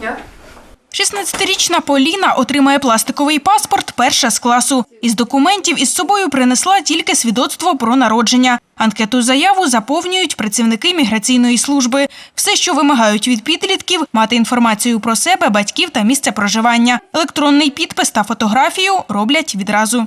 дня. 16-річна Поліна отримає пластиковий паспорт перша з класу. Із документів із собою принесла тільки свідоцтво про народження. Анкету заяву заповнюють працівники міграційної служби. Все, що вимагають від підлітків, мати інформацію про себе, батьків та місце проживання. Електронний підпис та фотографію роблять відразу.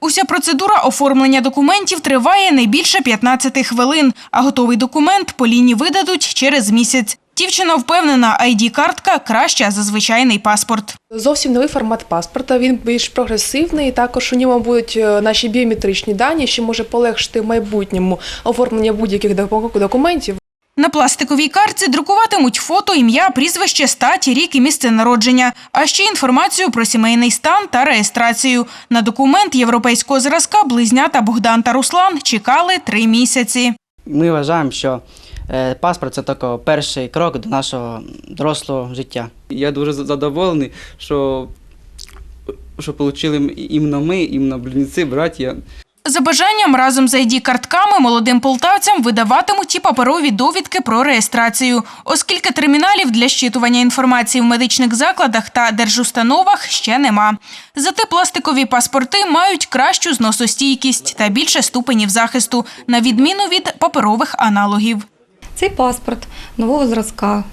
Уся процедура оформлення документів триває не більше 15 хвилин, а готовий документ Поліні видадуть через місяць. Дівчина впевнена, ID-картка краща за звичайний паспорт. Зовсім новий формат паспорта. Він більш прогресивний. Також у ньому будуть е, наші біометричні дані, що може полегшити в майбутньому оформлення будь-яких документів. На пластиковій картці друкуватимуть фото, ім'я, прізвище, статі, рік і місце народження, а ще інформацію про сімейний стан та реєстрацію. На документ європейського зразка близнята Богдан та Руслан чекали три місяці. Ми вважаємо, що паспорт це тільки перший крок до нашого дорослого життя. Я дуже задоволений, що, що отримали іменно ми, іменно близнеці, браття. За бажанням разом з ID-картками молодим полтавцям видаватимуть і паперові довідки про реєстрацію, оскільки терміналів для щитування інформації в медичних закладах та держустановах ще нема. Зате пластикові паспорти мають кращу зносостійкість та більше ступенів захисту, на відміну від паперових аналогів. Цей паспорт нового зразка,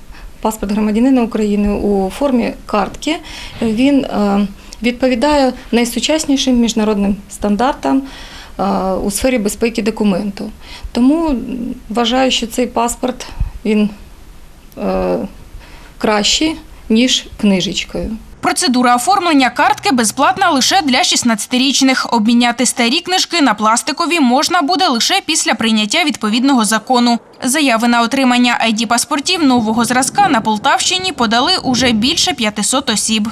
паспорт громадянина України у формі картки, він е, відповідає найсучаснішим міжнародним стандартам е, у сфері безпеки документу. Тому вважаю, що цей паспорт він е, кращий, ніж книжечкою. Процедура оформлення картки безплатна лише для 16-річних. Обміняти старі книжки на пластикові можна буде лише після прийняття відповідного закону. Заяви на отримання ID-паспортів нового зразка на Полтавщині подали уже більше 500 осіб.